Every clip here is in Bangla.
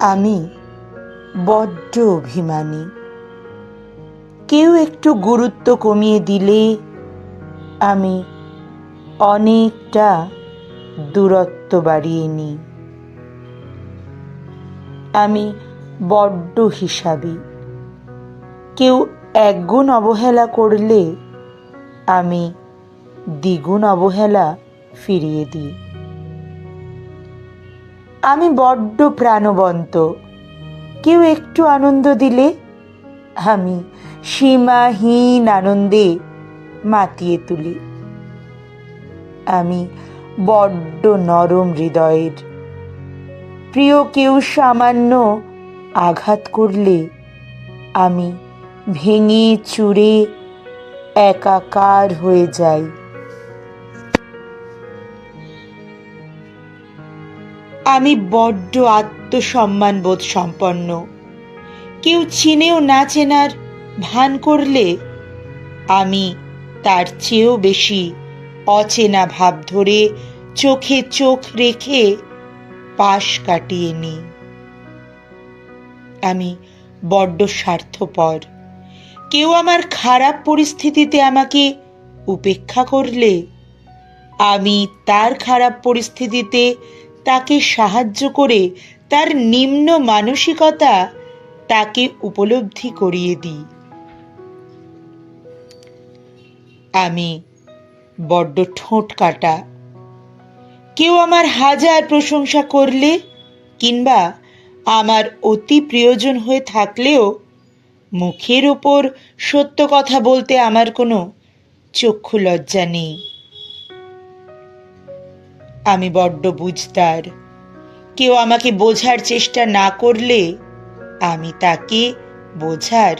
আমি বড্ড অভিমানী। কেউ একটু গুরুত্ব কমিয়ে দিলে আমি অনেকটা দূরত্ব বাড়িয়ে নিই। আমি বড্ড হিসাবি। কেউ একগুণ অবহেলা করলে আমি দ্বিগুণ অবহেলা ফিরিয়ে দিই। আমি বড্ড প্রাণবন্ত। কেউ একটু আনন্দ দিলে আমি সীমাহীন আনন্দে মাতিয়ে তুলি। আমি বড্ড নরম হৃদয়ের। প্রিয় কেউ সামান্য আঘাত করলে আমি ভেঙে চুরে একাকার হয়ে যাই। আমি বড্ড আত্মসম্মান বোধ সম্পন্ন। কেউ চিনেও না চেনার ভান করলে আমি তার চেয়েও বেশি অচেনা ভাব ধরে চোখে চোখ রেখে পাশ কাটিয়ে নিই। আমি বড্ড স্বার্থপর। কেউ আমার খারাপ পরিস্থিতিতে আমাকে উপেক্ষা করলে আমি তার খারাপ পরিস্থিতিতে তাকে সাহায্য করে তার নিম্ন মানসিকতা তাকে উপলব্ধি করিয়ে দিই। আমি বড্ড ঠোঁট কাটা। কেউ আমার হাজার প্রশংসা করলে কিংবা আমার অতি প্রিয়জন হয়ে থাকলেও মুখের ওপর সত্য কথা বলতে আমার কোনো চক্ষু লজ্জা নেই। আমি বড্ড বুঝতার কেউ আমাকে বোঝার চেষ্টা না করলে আমি তাকে বোঝার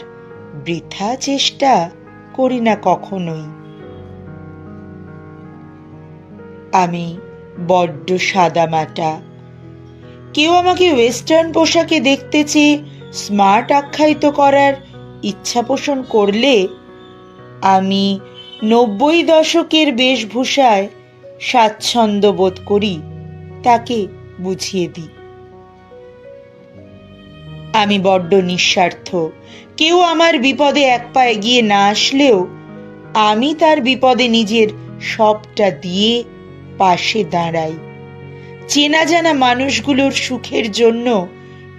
বৃথা চেষ্টা করি না কখনোই। আমি বড্ড সাদামাটা কেউ আমাকে ওয়েস্টার্ন পোশাকে দেখতে চেয়ে স্মার্ট আখ্যায়িত করার ইচ্ছা পোষণ করলে আমি নব্বই দশকের বেশভূষায় স্বাচ্ছন্দ্য বোধ করি, তাকে বুঝিয়ে দিই। আমি বড্ড নিঃস্বার্থ। কেউ আমার বিপদে এক পা এগিয়ে না আসলেও, আমি তার বিপদে নিজের সবটা দিয়ে পাশে দাঁড়াই। চেনা জানা মানুষগুলোর সুখের জন্য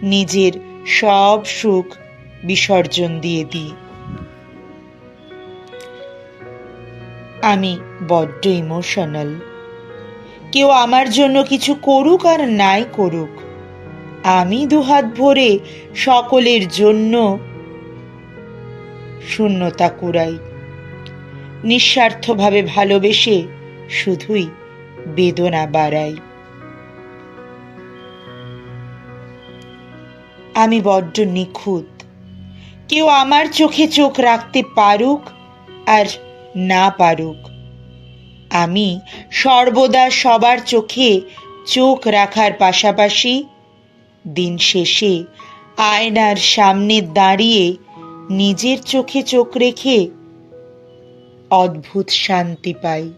নিজের সব সুখ বিসর্জন দিয়ে দিই। আমি বড্ড ইমোশনাল। কেউ আমার জন্য কিছু করুক আর নাই করুক। আমি দুহাত ভরে সকলের জন্য শূন্যতা কুড়াই। নিঃস্বার্থভাবে ভালোবেসে শুধুই বেদনা বাড়াই। আমি বড্ড নিখুঁত। কেউ আমার চোখে চোখ রাখতে পারুক আর না পারুক। আমি সর্বদা সবার চোখে চোখ রাখার পাশাপাশি দিন শেষে আয়নার সামনে দাঁড়িয়ে নিজের চোখে চোখ রেখে অদ্ভুত শান্তি পাই।